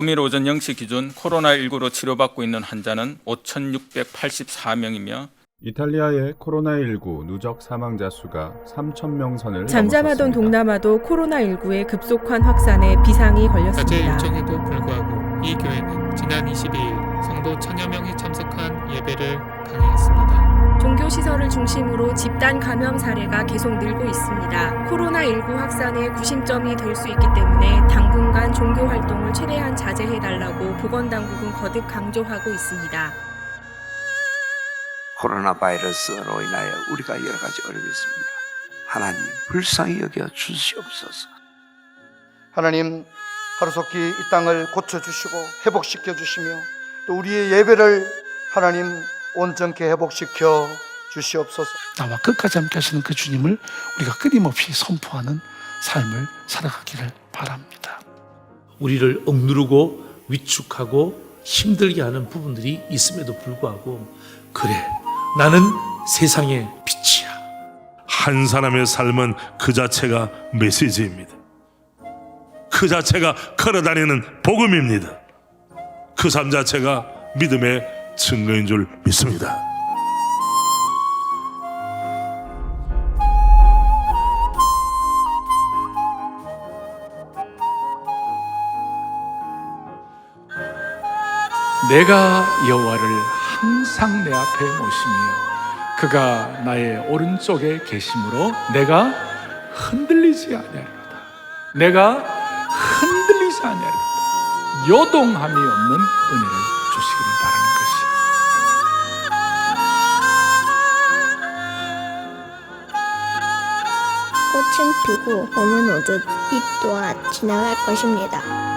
금일 오전 0시 기준 코로나19로 치료받고 있는 환자는 5,684명이며 이탈리아의 코로나19 누적 사망자 수가 3,000명 선을 잠잠하던 넘어섰습니다. 동남아도 코로나19의 급속한 확산에 비상이 걸렸습니다. 일정에도 불구하고 이 교회는 지난 22일 성도 천여 명이 참석한 예배를 강행했습니다. 종교 시설을 중심으로 집단 감염 사례가 계속 늘고 있습니다. 코로나19 확산의 구심점이 될 수 있기 때문에 당분간 종교 활동을 최대한 자제해 달라고 보건 당국은 거듭 강조하고 있습니다. 코로나 바이러스로 인하여 우리가 여러 가지 어려움이 있습니다. 하나님 불쌍히 여겨 주시옵소서. 하나님 하루속히 이 땅을 고쳐주시고 회복시켜 주시며 또 우리의 예배를 하나님 온전케 회복시켜 주시옵소서. 나와 끝까지 함께 하시는 그 주님을 우리가 끊임없이 선포하는 삶을 살아가기를 바랍니다. 우리를 억누르고 위축하고 힘들게 하는 부분들이 있음에도 불구하고 그래 나는 세상의 빛이야 한 사람의 삶은 그 자체가 메시지입니다. 그 자체가 걸어다니는 복음입니다. 그 삶 자체가 믿음의 증거인 줄 믿습니다. 내가 여호와를 항상 내 앞에 모시며 그가 나의 오른쪽에 계심으로 내가 흔들리지 아니하리로다. 내가 흔들리지 아니하리로다. 요동함이 없는 은혜를 주시기를 꽃은 피고 봄은 오듯 이 또한 지나갈 것입니다.